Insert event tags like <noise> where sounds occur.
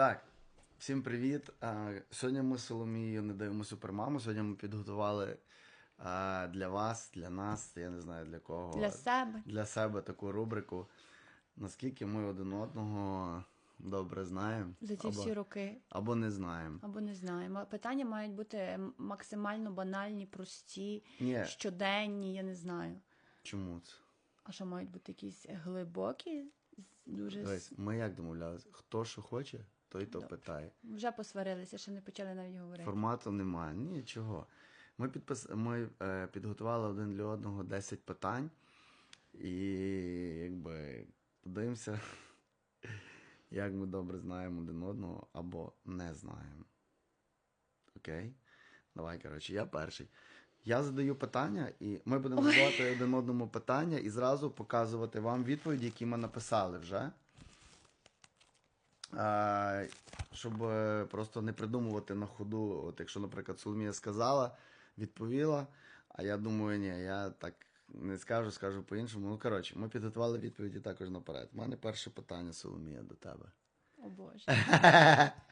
Так, всім привіт. Сьогодні ми з Соломією не даємо супермаму. Сьогодні ми підготували для вас, для нас, я не знаю для кого, Для себе. для себе таку рубрику. Наскільки ми один одного добре знаємо За ці або, всі роки. або не знаємо. Або не знаємо. Питання мають бути максимально банальні, прості, Ні, щоденні, я не знаю. чому це? А що мають бути якісь глибокі, дуже Дивись, ми як домовлялися? Хто що хоче, той то Добре. питає. вже посварилися, ще не почали навіть говорити. Формату немає, нічого. Ми, підпис... ми е, підготували один для одного 10 питань, і якби подивимося, <laughs> як ми добре знаємо один одного або не знаємо. Окей? Давай, коротше, я перший. Я задаю питання, і ми будемо задавати один одному питання і зразу показувати вам відповіді, які ми написали вже. Щоб е, просто не придумувати на ходу. От якщо, наприклад, Соломія сказала, відповіла, а я думаю, ні, я так не скажу, скажу по-іншому. Ну, коротше, ми підготували відповіді також наперед. У мене перше питання, Соломія, до тебе. О Боже. <laughs>